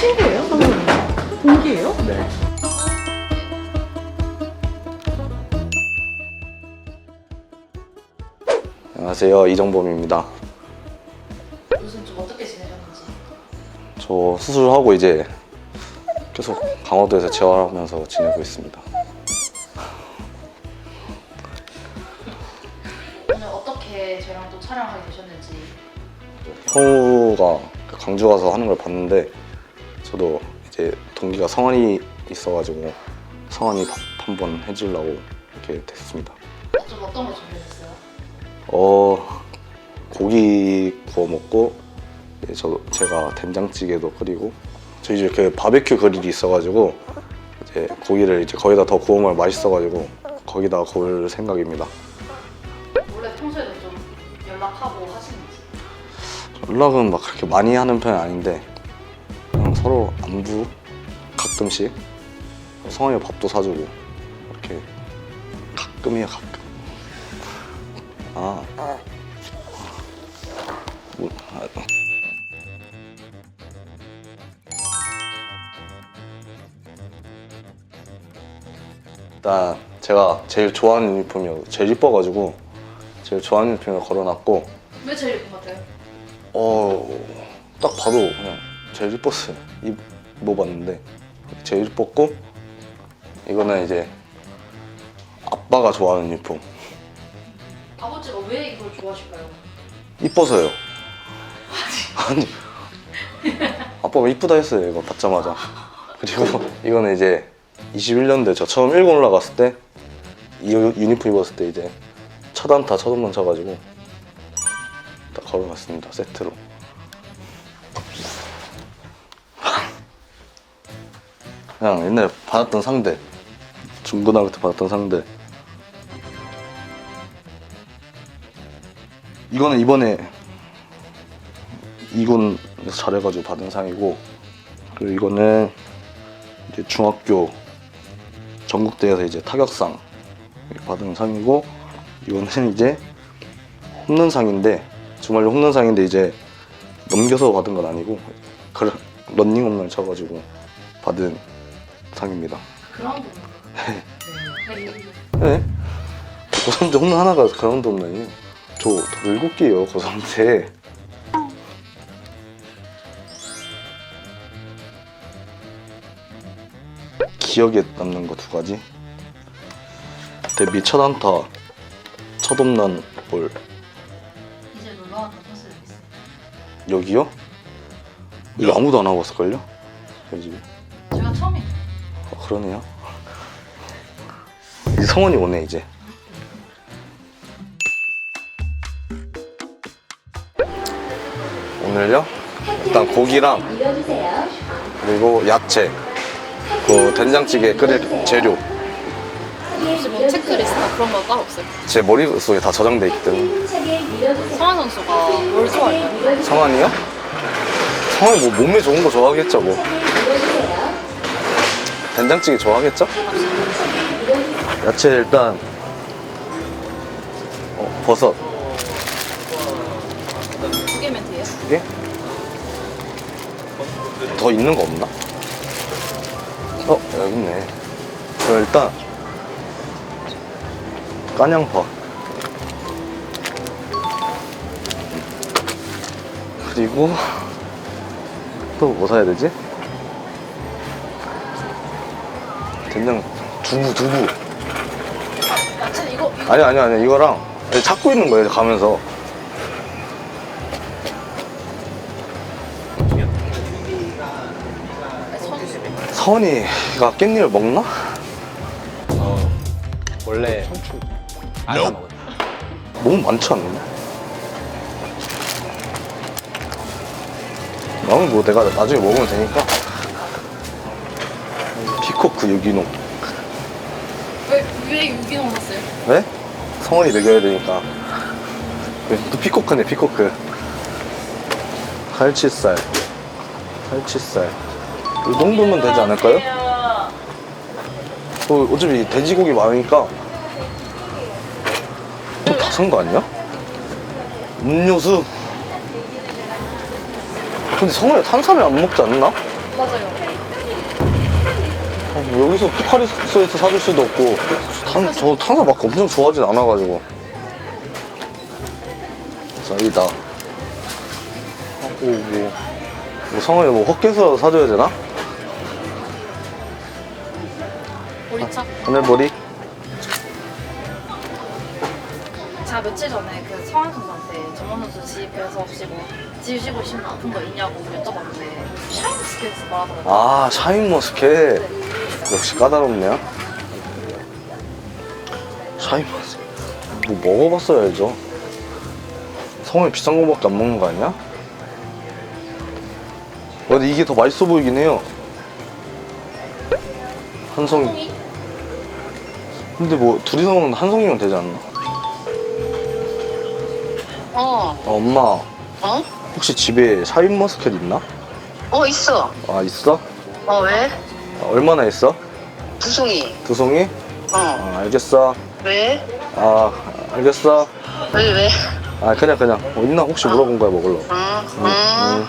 친구예요? 동기예요? 네. 안녕하세요 이정범입니다. 요즘 좀 어떻게 지내셨는지 저 수술하고 이제 계속 강화도에서 재활하면서 지내고 있습니다. 오늘 어떻게 저랑 또 촬영하게 되셨는지 형우가 강주 가서 하는 걸 봤는데 저도 이제 동기가 성환이 있어가지고 성환이 밥 한 번 해주려고 이렇게 됐습니다. 좀 어떤 거 준비했어요? 어 고기 구워 먹고 이제 저 제가 된장찌개도 끓이고 저희 집에 그 바베큐 그릴이 있어가지고 이제 고기를 이제 거기다 더 먹으면 맛있어가지고 거기다 구울 생각입니다. 원래 평소에도 좀 연락하고 하시는지 연락은 막 그렇게 많이 하는 편은 아닌데 그냥 서로 안부 가끔씩 성환이가 밥도 사주고 이렇게 가끔이야 가끔 아, 뭐, 아. 일단 제가 제일 좋아하는 유니폼이 제일 이뻐가지고 제일 좋아하는 유니폼을 걸어놨고 왜 제일 예쁜 것 같아요? 어, 딱 봐도 그냥 제일 이뻤어요. 입어봤는데 제일 이뻤고 이거는 이제 아빠가 좋아하는 유니폼. 아버지가 왜 이걸 좋아하실까요? 이뻐서요. 아니, 아빠가 이쁘다 했어요. 이거 받자마자. 그리고 이거는 이제 21년도에 저 처음 일본 올라갔을 때 이 유니폼 입었을 때 이제 첫 안타 첫 홈런 쳐가지고 딱 걸어놨습니다. 세트로. 그냥 옛날에 받았던 상대. 중고등학교 때 받았던 상대. 이거는 이번에 이군에서 잘해가지고 받은 상이고 그리고 이거는 이제 중학교 전국대회에서 이제 타격상 받은 상이고 이거는 이제 홈런상인데 주말 홈런상인데 이제 넘겨서 받은 건 아니고 그런 런닝 홈런 쳐가지고 받은 상입니다. 그라운드 네? 고삼대 홈런 하나가 그라운드 홈런이에요. 저 일곱 개예요 고삼대. 기억에 남는 거 두 가지. 데뷔 첫 안타, 첫 홈런 볼 이제 선수들 있어요 여기요? 이거 아무도 안 하고 왔을걸요? 저희 그러네요. 이제 성원이 오네 이제. 오늘요? 일단 고기랑 그리고 야채, 그 된장찌개 끓일 재료 혹시 뭐 체크리스트나 그런 거 따로 없어요? 제 머릿속에 다 저장돼 있기 때문에 성환 선수가 뭘 좋아해요? 성환이요? 성환이 뭐 몸에 좋은 거 좋아하겠죠 뭐 된장찌개 좋아하겠죠? 야채 일단 어, 버섯 두 개면 돼요? 두 개? 더 있는 거 없나? 어 여기 있네 그럼 일단 깐양파 그리고 또 뭐 사야 되지? 된장 두부 두부. 야채 이거 이거. 아니 아니 아니 이거랑 찾고 있는 거예요 가면서. 선 서원이가 깻잎을 먹나? 원래 안 사 먹어요. 너무 많지 않나? 나는 뭐 내가 나중에 먹으면 되니까 피코크 유기농 왜, 왜 유기농 샀어요? 네? 성원이 먹여야 되니까 또 피코크네 피코크 살치살 살치살 이 정도면 되지 않을까요? 또 어차피 돼지고기 많으니까 또다산 거 아니야? 음료수 근데 성원이 탄산을 안 먹지 않나? 맞아요. 어, 뭐 여기서 포카리 스웨트 사줄 수도 없고 탄, 저 탄사 막 엄청 좋아하진 않아가지고 자 여기다 하고 뭐, 뭐 성원이 뭐 헛개서 사줘야 되나? 보리차. 하늘머리? 제가 며칠 전에 그 성환 선수한테 전원 선수 집에서 혹시 뭐 지우시고 싶은 아픈 거 있냐고 여쭤봤는데 샤인스케이트 말하더라고요. 아 샤인머스켓 역시 까다롭네요 샤인머스켓 뭐 먹어봤어야죠 성원이 비싼 거밖에 안 먹는 거 아니야? 어, 근데 이게 더 맛있어 보이긴 해요 한송이 송이? 근데 뭐 둘이서 먹는 한 송이면 되지 않나? 어, 아, 엄마 어? 혹시 집에 샤인머스켓 있나? 어, 있어. 아 있어? 어, 왜? 아, 얼마나 있어? 두 송이. 두 송이? 어, 아 알겠어 왜? 아 알겠어 왜, 왜? 아 그냥 그냥 뭐 있나 혹시 물어본 거야 먹으려고 응, 응, 응. 응.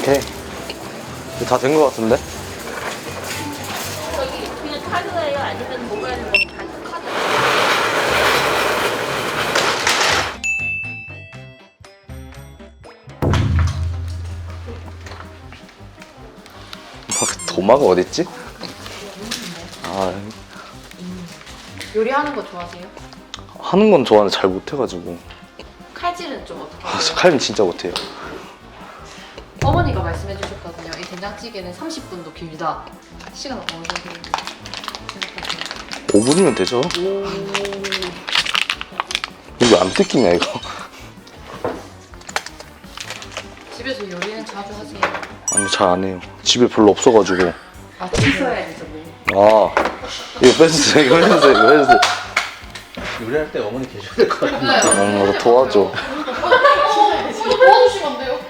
오케이 다 된 거 같은데? 저기 그냥 카드예요? 아니면 모바일 뭐 단체 카드? 뭐, 도마가 어딨지? 아 요리하는 거 좋아하세요? 하는 건 좋아하는데 잘 못해가지고 칼질은 좀 어떻게 아, 하세요? 저 칼은 진짜 못해요 어머니가 말씀해 주셨거든요. 이 된장찌개는 30분도 길다. 시간 어느 정도 생각하세요? 5분이면 되죠 이거 안 뜯기냐 이거 집에서 요리는 자주 하세요? 아니 잘 안 해요 집에 별로 없어가지고 아, 씻어야지 뭐. 아 이거 빼주세요 이거 빼주세요 이거 빼주세요 요리할 때 어머니 계셔야 될 것 같은데. 어, 나 도와줘 도와주시면 안 돼요?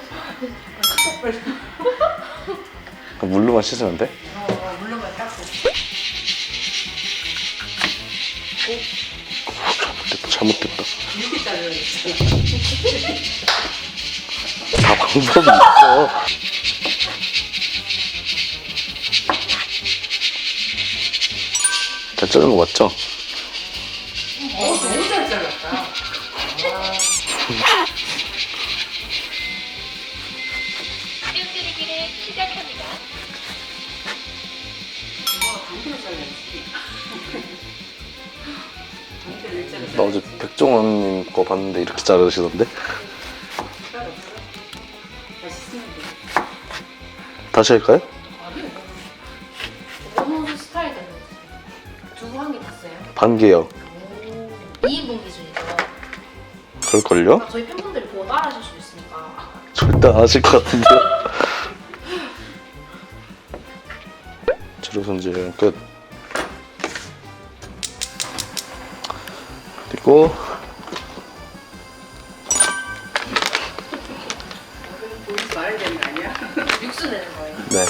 물로만 씻으면 돼? 어, 물론만 닦고. 잘못됐다 이렇게 잘라야겠어. 다 방법이 있어 잘 자른 거 맞죠? 어, 너무 잘 잘랐다. 나 어제 백종원님 거 봤는데 이렇게 자르시던데? 다시 할까요? 어느 스타일대로 두부 한개 탔어요? 반 개요 2인분 기준이죠. 그럴걸요? 저희 팬분들이 보고 따라 하실 수도 있으니까. 절대 안 하실 것 같은데요? 재료 손질 끝 그리고 육수 내는 거예요. 네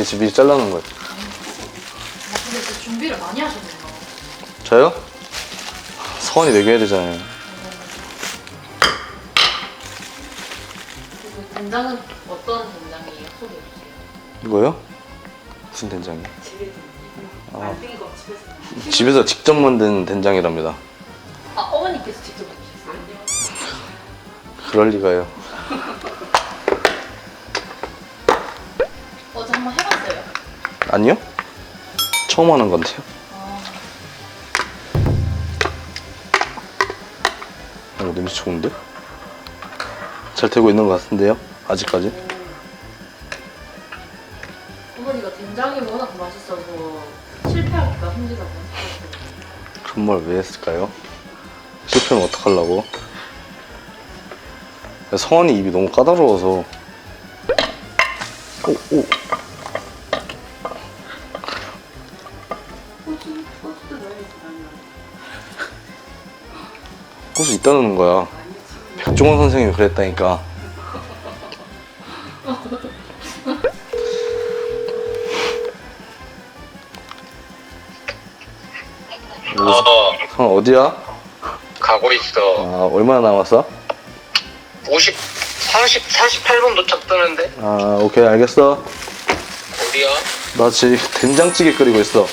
이제 미리 잘라놓은 거예요 아, 근데 진짜 준비를 많이 하셨네요. 저요? 서원이 먹여야 되잖아요 그리고 된장은 어떤 된장이에요? 소개해 주세요. 이거요? 무슨 된장이요? 아, 집에서 직접 만든 된장이랍니다 그럴 리가요 어제 한번 해봤어요. 아니요? 처음 하는 건데요 아, 어, 냄새 좋은데? 잘 되고 있는 것 같은데요? 아직까지? 어머니가 된장이 워낙 맛있어서 실패하기가 힘들다고 하셨어요. 그런 말 왜 했을까요? 실패하면 어떡하려고? 성환이 입이 너무 까다로워서 오, 오. 이따 넣는 거야 백종원 선생님이 그랬다니까 오, 어, 어디야? 가고 있어. 아, 얼마나 남았어? 50, 40, 48분 도착 뜨는데? 아, 오케이, 알겠어. 어디야? 나 지금 된장찌개 끓이고 있어.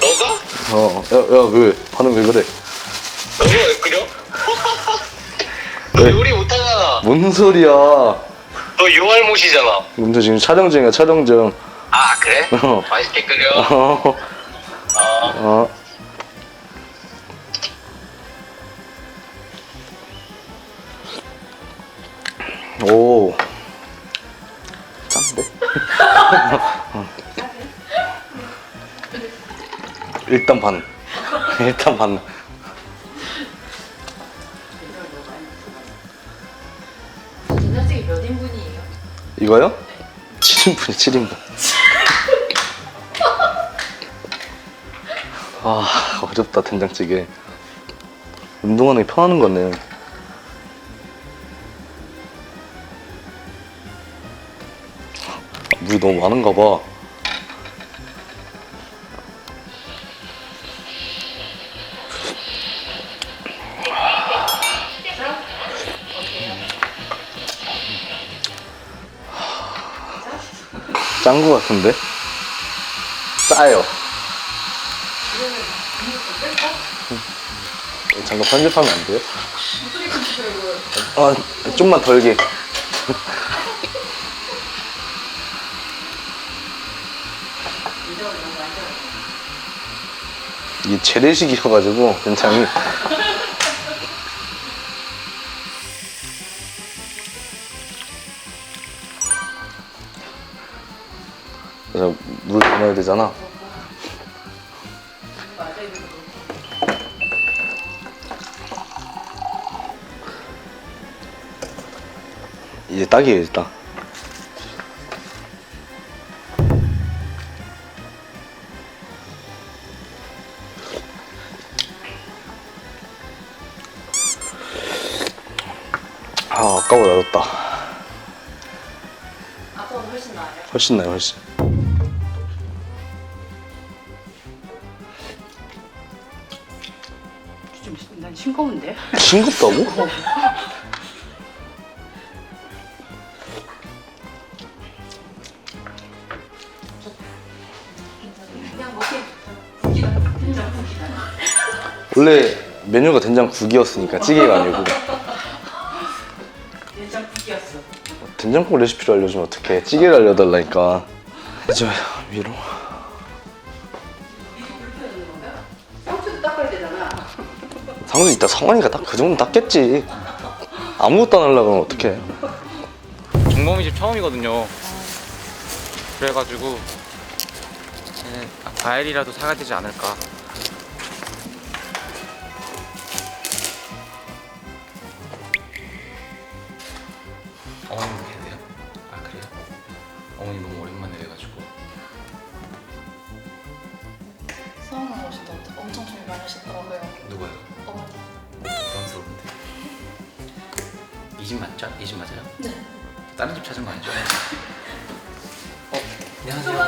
너가? 어, 야, 야, 왜, 반응 왜 그래? 너가 왜 끓여? 너 왜? 요리 못하잖아. 뭔 소리야. 너 유알못이잖아. 근데 지금 촬영 중이야, 촬영 중. 아, 그래? 어. 맛있게 끓여. 어, 어. 일단 반. 일단 반. 된장찌개 몇 인분이에요? 이거요? 7인분이 7인분. 아, 어렵다, 된장찌개. 운동하는 게 편하는 거네. 물이 너무 많은가 봐. 짠 거 같은데? 짜요. 음. 잠깐 편집하면 안 돼요? 아, 좀만 덜게. 이게 재래식이어가지고 굉장히 그래서 물 담아야 되잖아. 이제 딱이에요 일단. 훨씬 나요 훨씬. 좀, 난 싱거운데? 싱겁다고? 원래 메뉴가 된장국이었으니까 찌개가 아니고 된장국 레시피를 알려주면 어떡해 찌개를 알려달라니까 해줘요 위로 상추도 닦아야 되잖아. 상수 이따 성환이가 딱 그 정도 닦겠지 아무것도 안 하려고 하면 어떡해 정범이 집 처음이거든요. 그래가지고 얘는 과일이라도 사야 되지 않을까. 서운한 오시도 엄청 준비 많이 하시더라고요. 누가요? 어머니. 부담스러운데 이 집 맞죠? 이 집 맞아요? 네. 다른 집 찾은 거 아니죠? 어 안녕하세요.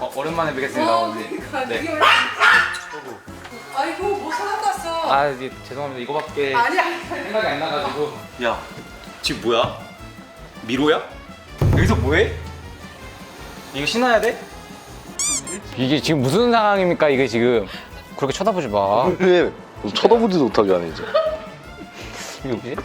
어 오랜만에 뵙겠습니다 어머니. 네. 아이고, 뭐 사갖고 왔어. 아 이제 죄송합니다 이거밖에 아니야. 생각이 안 나가지고 야 집 뭐야? 미로야? 여기서 뭐해? 이거 신어야 돼? 이게 지금 무슨 상황입니까 이게 지금 그렇게 쳐다보지 마 왜 쳐다보지도 못하게 하네 이제 이게 뭐지?